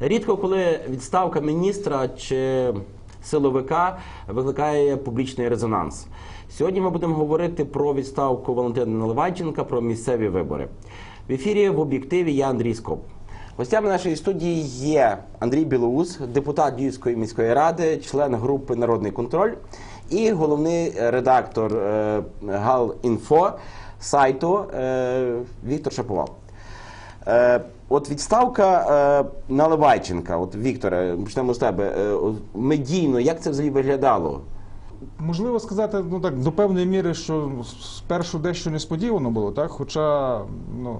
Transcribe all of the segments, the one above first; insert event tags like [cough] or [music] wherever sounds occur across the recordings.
Рідко коли відставка міністра чи силовика викликає публічний резонанс. Сьогодні ми будемо говорити про відставку Валентина Наливайченка, про місцеві вибори. В ефірі в об'єктиві я Андрій Скоп. Гостями нашої студії є Андрій Білоус, депутат Львівської міської ради, член групи Народний контроль і головний редактор е, Гал.Інфо сайту е, Віктор Шаповал. Е, от відставка е, Наливайченка, от Вікторе, почнемо з тебе. Медійно, як це взагалі виглядало? Можливо сказати, ну так до певної міри, що спершу дещо несподівано було, так. Хоча ну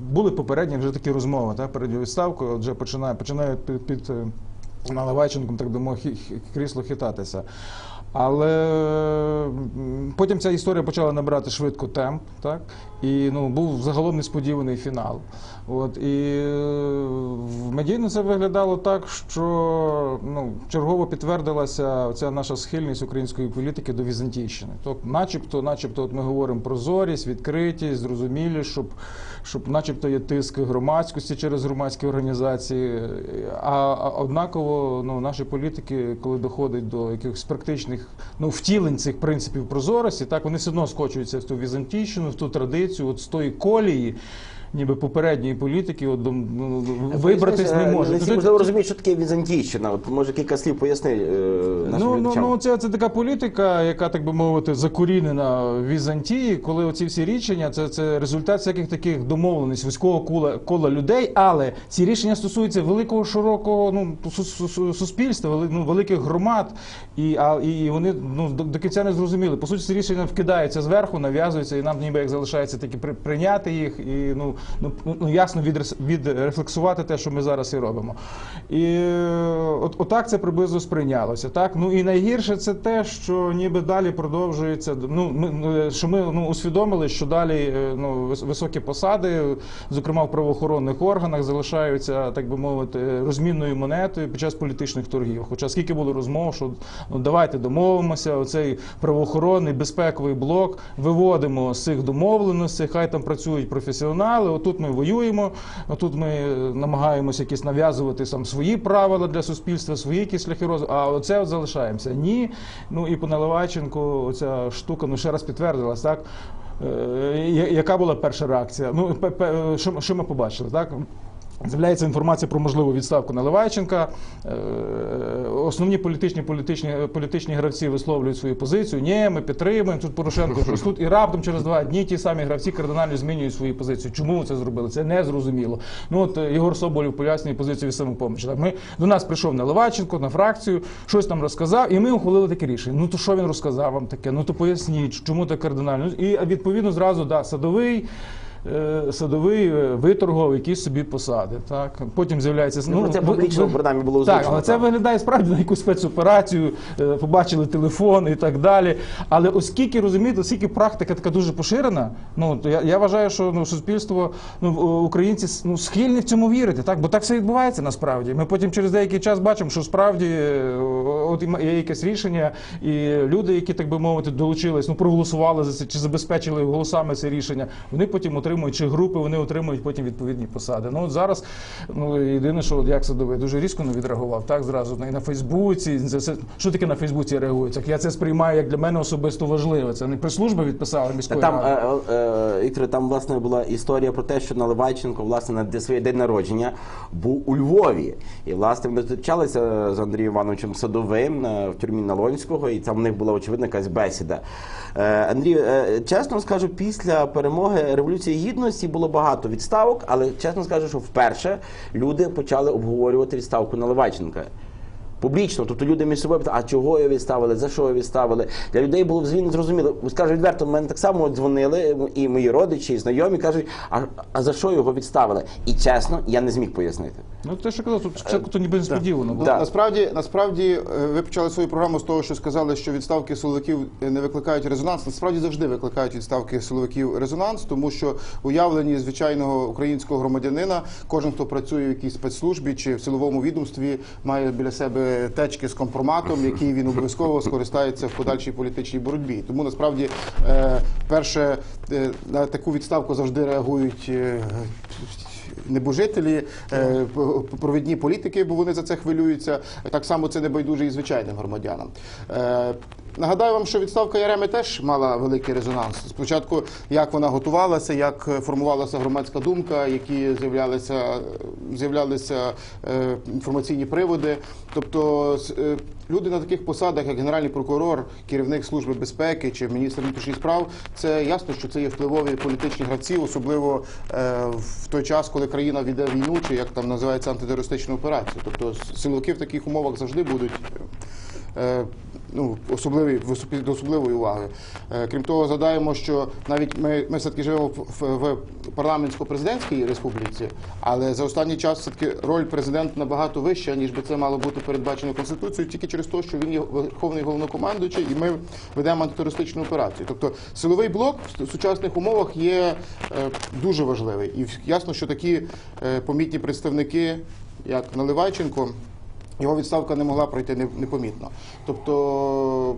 були попередні вже такі розмови, так, перед відставкою, починає починають під, під Наливайченком, так хі- крісло хитатися. Але потім ця історія почала набирати швидко темп, так і ну був загалом несподіваний фінал. От і в медійно це виглядало так, що ну чергово підтвердилася ця наша схильність української політики до візантійщини. Тобто, начебто, начебто, от ми говоримо про зорість, відкритість, зрозумілість, щоб, щоб, начебто, є тиск громадськості через громадські організації. А, однаково, ну наші політики, коли доходить до якихось практичних ну втілень цих принципів прозорості, так вони все одно скочуються в ту візантійщину, в ту традицію, от з тої колії. Ніби попередньої політики, от, дом- ну, вибратись не може. Не всі, можливо, розуміють, що таке Візантійщина. От може кілька слів поясни е, нашим Ну, ну, ну це, це така політика, яка, так би мовити, закорінена в Візантії, коли оці всі рішення, це, це результат всяких таких домовленостей вузького кола, кола людей, але ці рішення стосуються великого широкого ну, су- су- су- суспільства, ну, великих громад, і, а, і вони ну, до, до кінця не зрозуміли. По суті, ці рішення вкидаються зверху, нав'язуються, і нам ніби як залишається тільки при, прийняти їх і ну, ну, ну ясно відрес- відрефлексувати те, що ми зараз і робимо. І от, отак це приблизно сприйнялося. Так? Ну і найгірше це те, що ніби далі продовжується. Ну, ми, ну, що ми ну, усвідомили, що далі е, ну, вис- високі посади, зокрема в правоохоронних органах, залишаються, так би мовити, розмінною монетою під час політичних торгів. Хоча скільки було розмов, що ну, давайте домовимося, оцей правоохоронний безпековий блок виводимо з цих домовленостей, хай там працюють професіонали. Отут ми воюємо, отут ми намагаємося якісь нав'язувати сам свої правила для суспільства, свої якісь шляхи розвитку. А оце от залишаємося. Ні. Ну і по Наливайченку оця штука ну ще раз підтвердилась, так. Е, Яка була перша реакція? Ну, ми- що ми побачили, так? З'являється інформація про можливу відставку Наливайченка. Е, Основні політичні, політичні, політичні гравці висловлюють свою позицію. Ні, ми підтримуємо тут Порошенко, щось тут. І раптом через два дні ті самі гравці кардинально змінюють свою позицію. Чому це зробили? Це не зрозуміло. Ну от е, Єгор Соболєв пояснює позицію від самопомочі. Так, ми до нас прийшов Наливайченко на фракцію, щось там розказав, і ми ухвалили таке рішення. Ну то що він розказав вам таке? Ну то поясніть, чому так кардинально. І відповідно зразу да, садовий. Е, Садовий е, виторгував якісь собі посади. Так потім з'являється Ну, про це публічно принаймні було так, але це виглядає справді на якусь спецоперацію, е, побачили телефон і так далі. Але оскільки розумієте, оскільки практика така дуже поширена, ну то я, я вважаю, що ну суспільство, ну українці ну схильні в цьому вірити, так бо так все відбувається насправді. Ми потім через деякий час бачимо, що справді от є якесь рішення, і люди, які так би мовити, долучились, ну проголосували за це чи забезпечили голосами це рішення. Вони потім отримують чи групи, вони отримують потім відповідні посади. Ну от зараз ну єдине, що от як садовий дуже різко не відреагував. Так зразу і на Фейсбуці. Що таке на Фейсбуці реагують? Так я це сприймаю як для мене особисто важливо. Це не прес-служба відписала Та міської там, ради. е, е, Вікторе, там власне була історія про те, що Наливайченко власне на своє день народження був у Львові. І власне ми зустрічалися з Андрієм Івановичем Садовим е, в тюрмі Налонського, і там в них була очевидна якась бесіда. Е, Андрію, е, чесно скажу, після перемоги Революції Гідності було багато відставок, але чесно скажу, що вперше люди почали обговорювати відставку Наливайченка. Публічно, тобто люди між собою питали, а чого його відставили, за що його відставили. Для людей було взагалі не зрозуміло. Скажу відверто, мене так само дзвонили, і мої родичі, і знайомі кажуть, а, а за що його відставили? І чесно, я не зміг пояснити. Ну те, що казав, тут спочатку то ніби несподівано. було. Да. Насправді, насправді, е, ви почали свою програму з того, що сказали, що відставки силовиків е, не викликають резонанс. Насправді завжди викликають відставки силовиків резонанс, тому що уявлені звичайного українського громадянина, кожен, хто працює в якійсь спецслужбі чи в силовому відомстві, має біля себе течки з компроматом, який він обов'язково скористається в подальшій політичній боротьбі. Тому насправді е, перше е, на таку відставку завжди реагують. е, Небожителі, провідні політики, бо вони за це хвилюються. Так само це не байдуже і звичайним громадянам. Нагадаю вам, що відставка Яреми теж мала великий резонанс. Спочатку, як вона готувалася, як е, формувалася громадська думка, які з'являлися, з'являлися е, інформаційні приводи. Тобто е, люди на таких посадах, як генеральний прокурор, керівник служби безпеки чи міністр внутрішніх справ, це ясно, що це є впливові політичні гравці, особливо е, в той час, коли країна веде війну, чи як там називається антитерористичну операцію. Тобто силовики в таких умовах завжди будуть. е, Ну, особливі до особливої уваги. Е, Крім того, згадаємо, що навіть ми, ми все-таки живемо в, в, в парламентсько-президентській республіці, але за останній час все-таки роль президента набагато вища, ніж би це мало бути передбачено Конституцією, тільки через те, що він є верховний головнокомандуючий, і ми ведемо антитерористичну операцію. Тобто силовий блок в сучасних умовах є е, дуже важливий. І ясно, що такі е, помітні представники, як Наливайченко, його відставка не могла пройти непомітно. Тобто.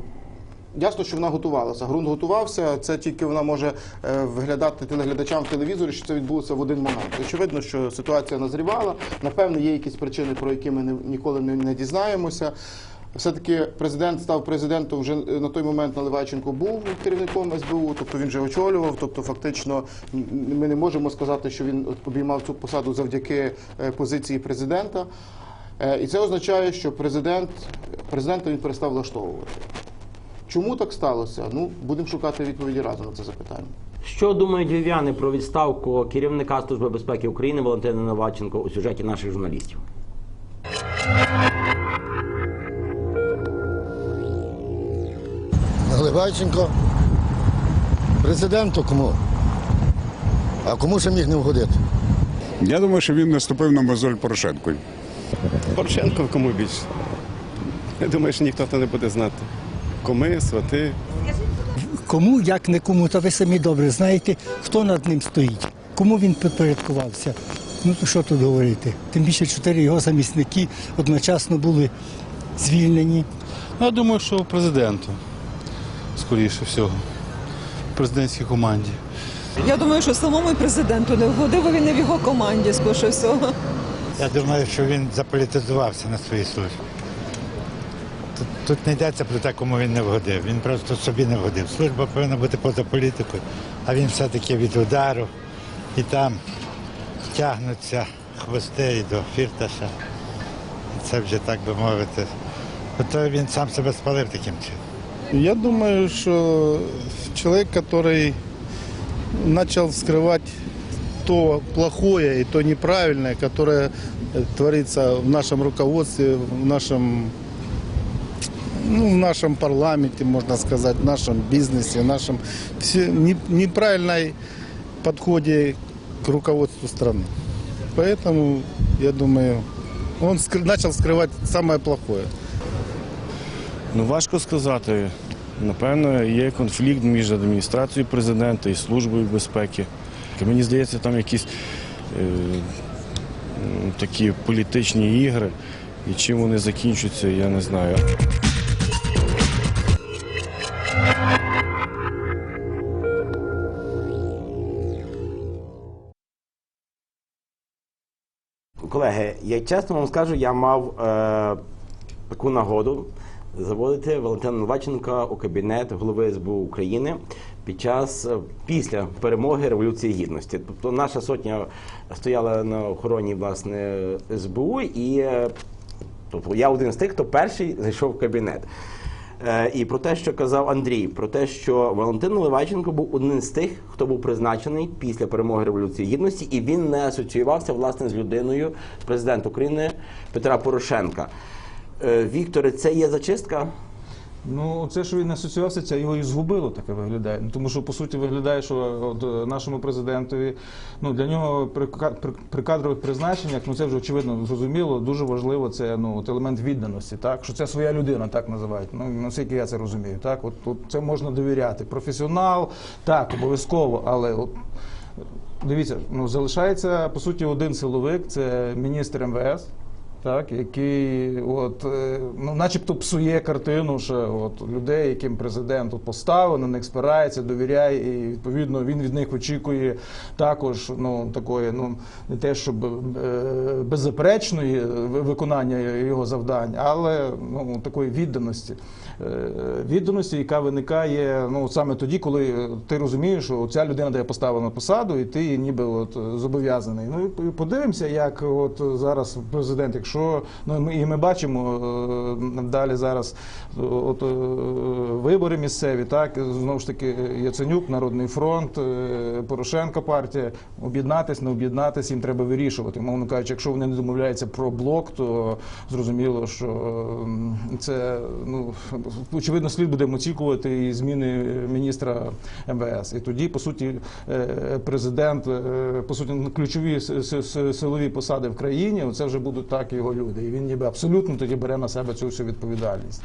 Ясно, що вона готувалася. Грунт готувався. Це тільки вона може е, виглядати телеглядачам в телевізорі, що це відбулося в один момент. Очевидно, що ситуація назрівала. Напевно, є якісь причини, про які ми ніколи не, не дізнаємося. Все-таки президент став президентом вже е, на той момент Наливайченко був керівником СБУ, тобто він вже очолював. Тобто, фактично, ми не можемо сказати, що він обіймав цю посаду завдяки е, позиції президента. Е, І це означає, що президент президента він перестав влаштовувати. Чому так сталося? Ну, будемо шукати відповіді разом на це запитання. Що думають львів'яни про відставку керівника Служби безпеки України Валентина Новаченко у сюжеті наших журналістів? Наливайченко. Президенту кому? А кому ще міг не вгодити? Я думаю, що він наступив на мозоль Порошенку. Порошенко кому більше. Я думаю, що ніхто то не буде знати. Коми, свати. Кому, як не кому, та ви самі добре знаєте, хто над ним стоїть, кому він підпорядкувався. Ну то що тут говорити? Тим більше чотири його замісники одночасно були звільнені. Ну, Я думаю, що президенту, скоріше всього, в президентській команді. Я думаю, що самому президенту не вгодив, бо він не в його команді, скоріше всього. Я думаю, що він заполітизувався на своїй службі. Тут, тут не йдеться про те, кому він не вгодив. Він просто собі не вгодив. Служба повинна бути поза політикою, а він все-таки від удару і там тягнуться хвости до фірташа. Це вже так би мовити. Ото він сам себе спалив таким чином. Я думаю, что человек, который начал вскрывать то плохое и то неправильное, которое э, творится в нашем руководстве, в нашем, ну, в нашем парламенте, можно сказать, в нашем бизнесе, в нашем все, не- неправильной подходе к руководству страны. Поэтому, я думаю, он скры- начал скрывать самое плохое. Ну, важко сказати. Напевно, є конфлікт між адміністрацією президента і службою безпеки. Мені здається, там якісь е, такі політичні ігри, і чим вони закінчаться, я не знаю. Колеги, я чесно вам скажу, я мав е, таку нагоду заводити Валентина Новаченка у кабінет голови СБУ України під час е, після перемоги Революції Гідності. Тобто наша сотня стояла на охороні власне СБУ, і е, тобто я один з тих, хто перший зайшов в кабінет. Е, І про те, що казав Андрій, про те, що Валентин Леваченко був одним з тих, хто був призначений після перемоги Революції Гідності, і він не асоціювався власне з людиною, президента України Петра Порошенка. Е, Вікторе, це є зачистка? Ну, це, що він асоціювався, це його і згубило, таке виглядає. Ну, тому що, по суті, виглядає, що от, е, нашому президентові, ну, для нього при, при, при кадрових призначеннях, ну це вже очевидно зрозуміло, дуже важливо це ну, от елемент відданості, так? що це своя людина, так називають. Ну, наскільки я це розумію. Так? От, от це можна довіряти. Професіонал, так, обов'язково, але от, Дивіться, ну залишається по суті один силовик, це міністр МВС. Так, який от, е, ну, начебто псує картину ще от, людей, яким президент от, поставив, на них спирається, довіряє, і відповідно він від них очікує також ну, такої, ну, не те, щоб е, беззаперечної виконання його завдань, але ну, такої відданості. Е, Відданості, яка виникає ну, саме тоді, коли ти розумієш, що ця людина тебе поставила на посаду, і ти ніби от, зобов'язаний. Ну і подивимося, як от зараз президент, якщо ну ми і ми бачимо е, далі зараз е, от, е, вибори місцеві, так знову ж таки Яценюк, Народний фронт, Порошенко партія, об'єднатись, не об'єднатись, їм треба вирішувати. Мовно кажучи, якщо вони не домовляються про блок, то зрозуміло, що це ну очевидно слід буде очікувати і зміни міністра МВС. І тоді, по суті, президент, по суті, на ключові силові посади в країні, це вже будуть так його люди. І він ніби абсолютно тоді бере на себе цю всю відповідальність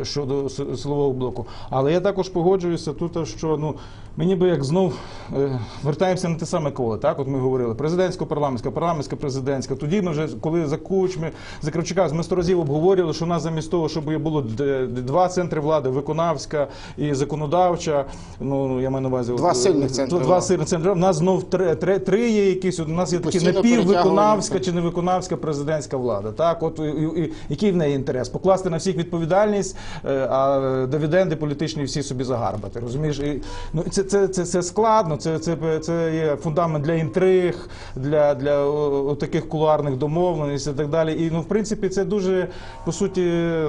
е, щодо силового блоку. Але я також погоджуюся тут, що ну ми ніби як знов е, вертаємося на те саме коло. Так, от ми говорили президентсько-парламентська, парламентська-президентська. Тоді ми вже коли за кучми, за Кравчука, ми сто разів обговорювали, що у нас замість того, щоб було два центри влади, виконавська і законодавча. Ну я маю на увазі Два от, сильних е, центри Два сильних центри. У нас знов три, три, три є якісь. У нас є такі напіввиконавська чи невиконавська президентська влада. Так, от і, і, який в неї інтерес? Покласти на всіх відповідальність, е, а дивіденди політичні всі собі загарбати. Розумієш? І, ну це, це, це, це складно. Це, це, це є фундамент для інтриг, для, для о, о, таких кулуарних домовленостей і так далі. І ну, в принципі, це дуже по суті,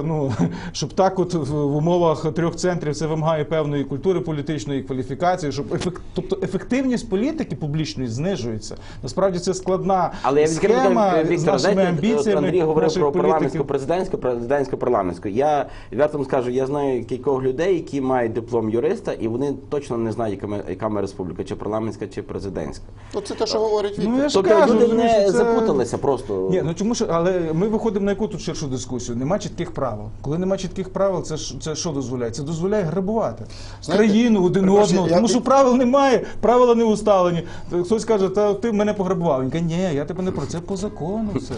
ну [laughs] щоб так, от в, умовах трьох центрів це вимагає певної культури політичної кваліфікації, щоб ефект, тобто ефективність політики публічної знижується. Насправді це складна Але я схема кажу, з Віктор, нашими амбіціями. Андрій говорив про парламентську президентську, президентську парламентську. Я відверто вам скажу, я знаю кількох людей, які мають диплом юриста, і вони точно не знають, яка ми, яка ми республіка, чи парламентська, чи президентська. Ну, це те, що говорить Віктор. Ну, я ж Тобто кажу, люди не це- запуталися просто. Ні, ну чому ж, але ми виходимо на яку тут ширшу дискусію? Нема чітких правил. Коли нема чітких правил, це ж це що дозволяє? Це дозволяє грабувати Знаєте, країну один перепрошую, одного, я тому що правил немає, правила не усталені. Хтось каже, та ти мене пограбував. Він каже, ні, я тебе не про це по закону. Все.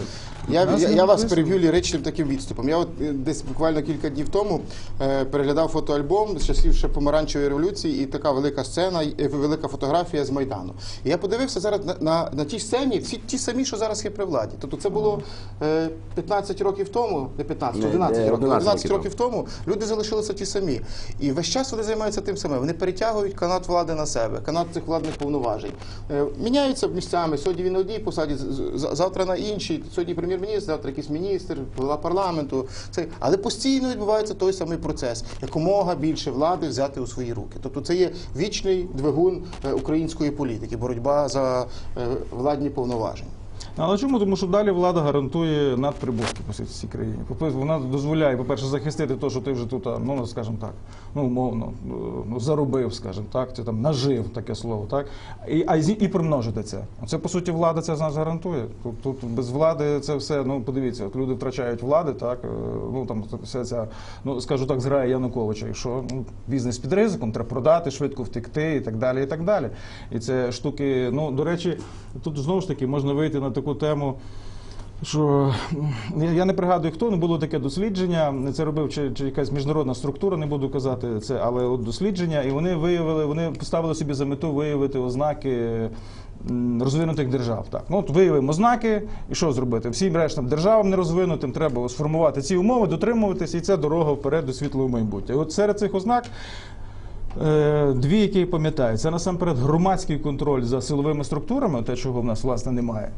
Я, я, я вас переб'ю ліричним таким відступом. Я от е, десь буквально кілька днів тому е, переглядав фотоальбом з часів ще помаранчевої революції, і така велика сцена, е, велика фотографія з Майдану. І я подивився зараз на, на, на тій сцені, всі ті самі, що зараз є при владі. Тобто це було е, 15 років тому, не 15, Не, 11 не, років, 11 11 років років тому люди залишилися ті самі. І весь час вони займаються тим самим. Вони перетягують канат влади на себе, канат цих владних повноважень. Е, Міняються місцями. Сьогодні він на одній посаді, з- з- завтра на іншій. Сьогодні прем'єр-міністр, завтра якийсь міністр, голова парламенту. Це але постійно відбувається той самий процес. Якомога більше влади взяти у свої руки. Тобто це є вічний двигун е, української політики, боротьба за е, владні повноваження. Але чому? Тому що далі влада гарантує надприбутки по цій країні. Вона дозволяє, по-перше, захистити те, що ти вже тут, ну скажімо так, ну умовно, е, ну, заробив, скажімо так, чи там нажив таке слово, так? І, а і примножити це. Це по суті влада це з нас гарантує. Тут, тут без влади це все. Ну подивіться, от люди втрачають влади, так е, ну там вся ця, ну скажу так, зграя Януковича. І що ну, бізнес під ризиком, треба продати, швидко втекти і так далі. І так далі. І це штуки. Ну до речі, тут знову ж таки можна вийти на таку тему. Що я- не пригадую, хто не було таке дослідження. Це робив чи, чи якась міжнародна структура, не буду казати це, але от дослідження, і вони виявили, вони поставили собі за мету виявити ознаки розвинутих держав. Так, ну от виявимо ознаки, і що зробити? Всім рештам державам нерозвинутим треба сформувати ці умови, дотримуватися, і це дорога вперед до світлого майбутнього. І от серед цих ознак. Е, Дві, які пам'ятаю, це насамперед громадський контроль за силовими структурами, те, чого в нас власне немає.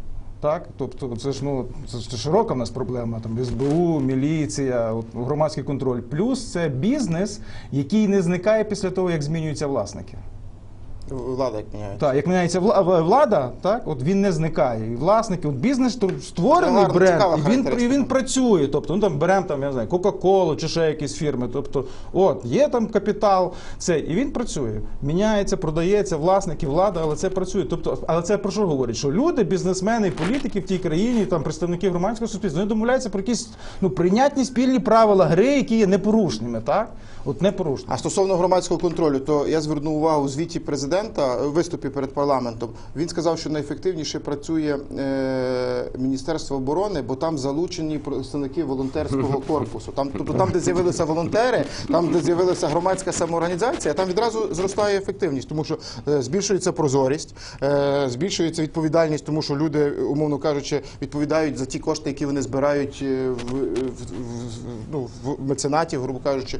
Так, тобто це ж ну це ж широка в нас проблема. Там СБУ, міліція, громадський контроль. Плюс це бізнес, який не зникає після того, як змінюються власники. Влада як міняється. Так, як міняється вла- влада, так от він не зникає. І власники, от бізнес то створений Це бренд, цікава і він, характеристика. і він працює. Тобто, ну там беремо там, я не знаю, Кока-Колу чи ще якісь фірми. Тобто, от є там капітал, це і він працює. Міняється, продається, власники, влада, але це працює. Тобто, але це про що говорить? Що люди, бізнесмени, і політики в тій країні, там представники громадського суспільства, вони домовляються про якісь ну прийнятні спільні правила гри, які є непорушними, так? От непорушними. А стосовно громадського контролю, то я звернув увагу у звіті президента. Президента в виступі перед парламентом він сказав, що найефективніше працює е, Міністерство оборони, бо там залучені представники волонтерського [laughs] корпусу. Там, тобто там, де з'явилися волонтери, там, де з'явилася громадська самоорганізація, там відразу зростає ефективність, тому що е, збільшується прозорість, е, збільшується відповідальність, тому що люди, умовно кажучи, відповідають за ті кошти, які вони збирають е, в, в, в, ну, в меценатів, грубо кажучи.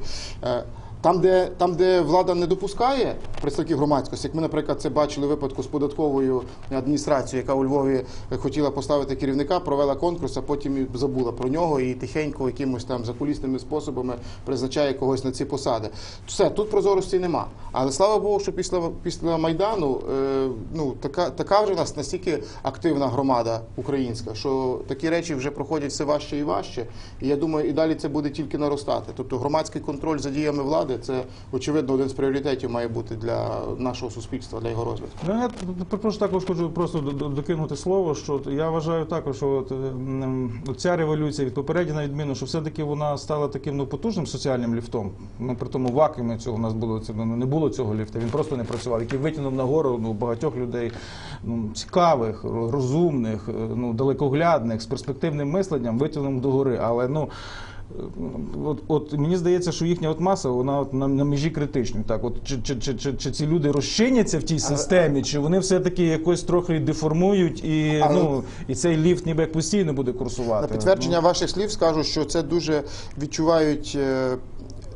Там де, там, де влада не допускає представників громадськості, як ми, наприклад, це бачили випадку з податковою адміністрацією, яка у Львові хотіла поставити керівника, провела конкурс, а потім забула про нього і тихенько якимось там закулісними способами призначає когось на ці посади. Все, тут прозорості нема. Але слава Богу, що після, після Майдану е, ну, така, така вже в нас настільки активна громада українська, що такі речі вже проходять все важче і важче. І я думаю, і далі це буде тільки наростати. Тобто громадський контроль за діями влади це очевидно один з пріоритетів має бути для нашого суспільства, для його розвитку. Ну, я т- просто також хочу просто до- до- докинути слово, що я вважаю також, що ем, ця революція від попередньої на відміну, що все-таки вона стала таким ну, потужним соціальним ліфтом. Ну, при тому вакуумі цього у нас було це, ну, не було цього ліфта, він просто не працював, який витягнув нагору ну, багатьох людей ну, цікавих, розумних, е, ну, далекоглядних, з перспективним мисленням, витягнув до гори. Але ну. От, от мені здається, що їхня от маса, вона от на, на межі критичної. Так, от чи, чи, чи, чи, чи ці люди розчиняться в тій системі, чи вони все-таки якось трохи деформують, і Але- ну і цей ліфт ніби як постійно буде курсувати. На підтвердження ваших слів скажу, що це дуже відчувають.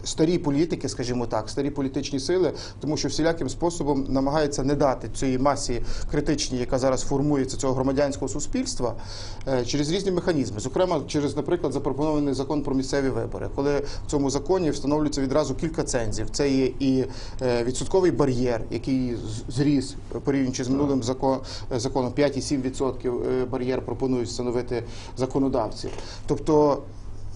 Старі політики, скажімо так, старі політичні сили, тому що всіляким способом намагаються не дати цій масі критичній, яка зараз формується цього громадянського суспільства, е, через різні механізми. Зокрема, через, наприклад, запропонований закон про місцеві вибори, коли в цьому законі встановлюється відразу кілька цензів. Це є і е, відсотковий бар'єр, який зріс порівнюючи з минулим е, законом 5,7% е, бар'єр пропонують встановити законодавці. Тобто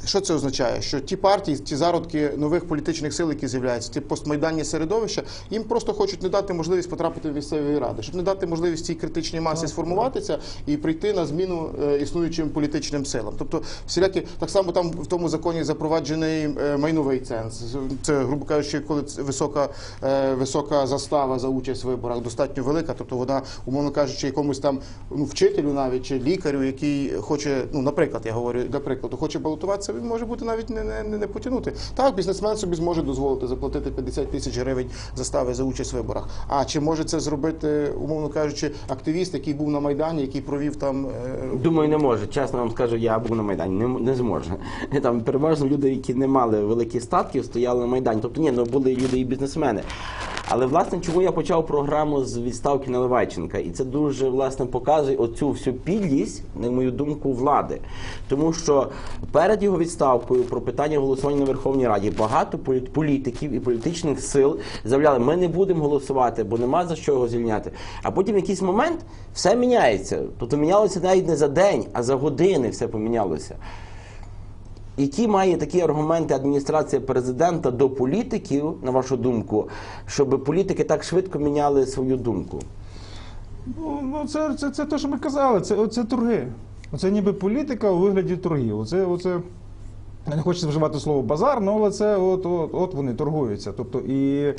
що це означає? Що ті партії, ті зародки нових політичних сил, які з'являються, ті постмайданні середовища, їм просто хочуть не дати можливість потрапити в місцеві ради, щоб не дати можливість цій критичній масі сформуватися і прийти на зміну е, існуючим політичним силам. Тобто, всілякі так само там в тому законі запроваджений е, майновий ценз. Це, грубо кажучи, коли висока, е, висока застава за участь в виборах, достатньо велика. Тобто вона, умовно кажучи, якомусь там ну, вчителю навіть чи лікарю, який хоче, ну, наприклад, я говорю для прикладу, хоче балотуватися, він може бути навіть не, не, не, не потягнути. Так, бізнесмен собі зможе дозволити заплатити 50 тисяч гривень застави за участь в виборах. А чи може це зробити, умовно кажучи, активіст, який був на Майдані, який провів там е, Думаю, не може. Чесно вам скажу, я був на Майдані, не, не зможе. [laughs] Там переважно люди, які не мали великих статків, стояли на Майдані. Тобто, ні, ну були люди і бізнесмени. Але власне, чому я почав програму з відставки Наливайченка? І це дуже власне показує оцю всю підлість, на мою думку, влади. Тому що перед його відставкою про питання голосування на Верховній Раді багато політиків і політичних сил заявляли, ми не будемо голосувати, бо нема за що його звільняти. А потім в якийсь момент все міняється. Тобто мінялося навіть не за день, а за години все помінялося. Які має такі аргументи адміністрація президента до політиків, на вашу думку, щоб політики так швидко міняли свою думку? Ну, ну це, це, це те, що ми казали, це, це торги. Оце ніби політика у вигляді торгів. Оце, оце, я не хочеться вживати слово базар, ну, але це от, от, от вони торгуються. Тобто і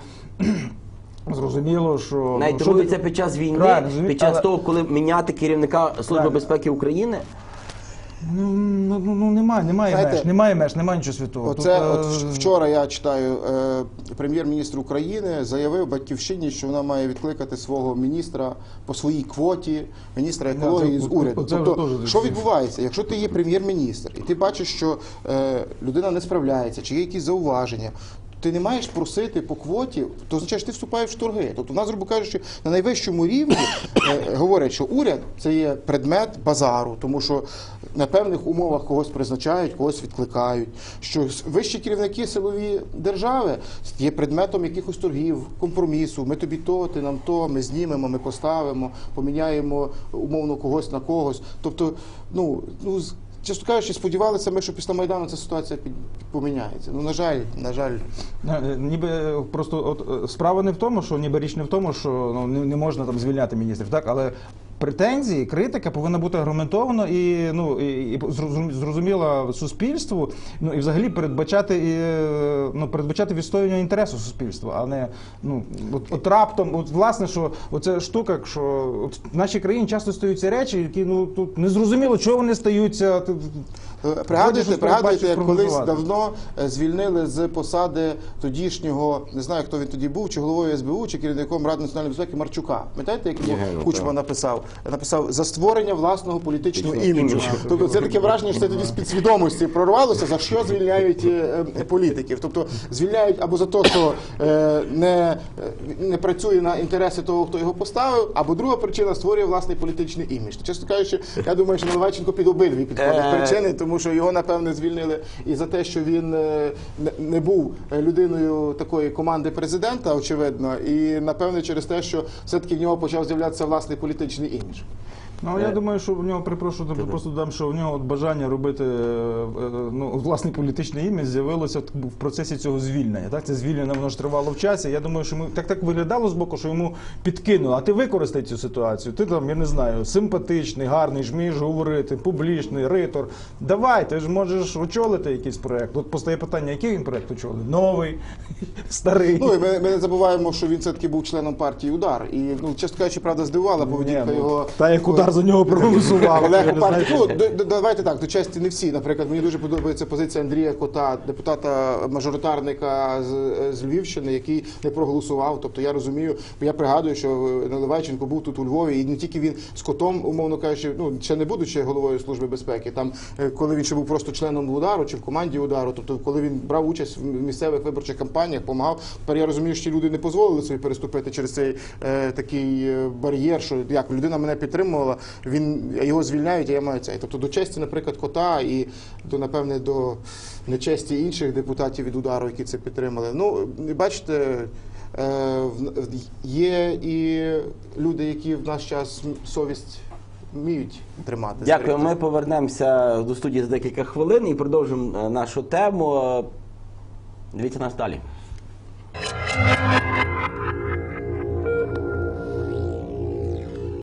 [clears throat] зрозуміло, що Навіть ну, торгуються ти- під час війни, Правильно, під час але- того, коли міняти керівника Служби Правильно. безпеки України. Ну, ну, ну, немає, немає Знаєте, меж, немає меж, немає нічого святого. Оце Тут, от е, вчора я читаю, е, прем'єр-міністр України заявив батьківщині, що вона має відкликати свого міністра по своїй квоті, міністра екології це- з уряду. це вже Тобто, теж що відбувається? Якщо ти є прем'єр-міністр, і ти бачиш, що е, людина не справляється, чи є якісь зауваження. Ти не маєш просити по квоті, то означає, що ти вступаєш в торги. Тобто, в нас, грубо кажучи, на найвищому рівні е, говорять, що уряд це є предмет базару, тому що на певних умовах когось призначають, когось відкликають. Що вищі керівники силові держави є предметом якихось торгів, компромісу. Ми тобі то, ти нам то, ми знімемо, ми поставимо, поміняємо умовно когось на когось. Тобто, ну ну чесно кажучи, сподівалися ми, що після майдану ця ситуація поміняється. Ну на жаль, на жаль. Е, Ніби е, просто от е, справа не в тому, що ніби річ не в тому, що ну не, не можна там звільняти міністрів, так але претензії, критика повинна бути аргументована і ну і, і зрозум- зрозуміла суспільству. Ну і взагалі передбачати і, ну передбачати відстоювання інтересу суспільства, а не ну от, от раптом, от власне, що оця штука, що от в нашій країні часто стаються речі, які ну тут не зрозуміло, чого вони стаються. Е, Пригадуєте, пригадуєте, як колись давно е, звільнили з посади тодішнього, не знаю, хто він тоді був, чи головою СБУ, чи керівником Ради національної безпеки Марчука. Пам'ятаєте, як йому Кучма так. написав? Написав за створення власного політичного іміджу. Тобто це таке враження, що це тоді з підсвідомості прорвалося, за що звільняють е, політиків. Тобто звільняють або за те, що не, не працює на інтереси того, хто його поставив, або друга причина створює власний політичний імідж. Чесно кажучи, я думаю, що Наливайченко під обидві підходить причини, тому що його напевне звільнили і за те, що він е, не- був людиною такої команди президента, очевидно, і напевне через те, що все-таки в нього почав з'являтися власний політичний імідж. Ну я думаю, що в нього припрошую, просто дам, що в нього от бажання робити е, е, ну власний політичний імідж з'явилося в процесі цього звільнення. Так, це звільнення воно ж тривало в часі. Я думаю, що ми так так виглядало з боку, що йому підкинули. А ти використай цю ситуацію. Ти там, я не знаю, симпатичний, гарний, ж вмієш говорити, публічний, ритор. Давай, ти ж можеш очолити якийсь проект. От постає питання, який він проект очолив? Новий, [laughs] старий. Ну і ми, ми не забуваємо, що він все-таки був членом партії Удар. І ну, чесно кажучи, правда, здивувала поведінка ну, його. Та як удар за нього проголосував. Знаю, Ну, давайте так, до честі не всі. Наприклад, мені дуже подобається позиція Андрія Кота, депутата мажоритарника з, Львівщини, який не проголосував. Тобто я розумію, я пригадую, що Наливайченко був тут у Львові, і не тільки він з котом, умовно кажучи, ну ще не будучи головою служби безпеки. Там, е, коли він ще був просто членом удару чи в команді удару, тобто коли він брав участь в місцевих виборчих кампаніях, допомагав. Тепер я розумію, що люди не дозволили собі переступити через цей е, такий е, бар'єр, що як людина мене підтримувала, він його звільняють, а я маю цей. Тобто до честі, наприклад, кота і до напевне до нечесті інших депутатів від удару, які це підтримали. Ну бачите. е, Є і люди, які в наш час совість вміють тримати. Дякую. Ми повернемося до студії за декілька хвилин і продовжимо е, нашу тему. Дивіться нас далі.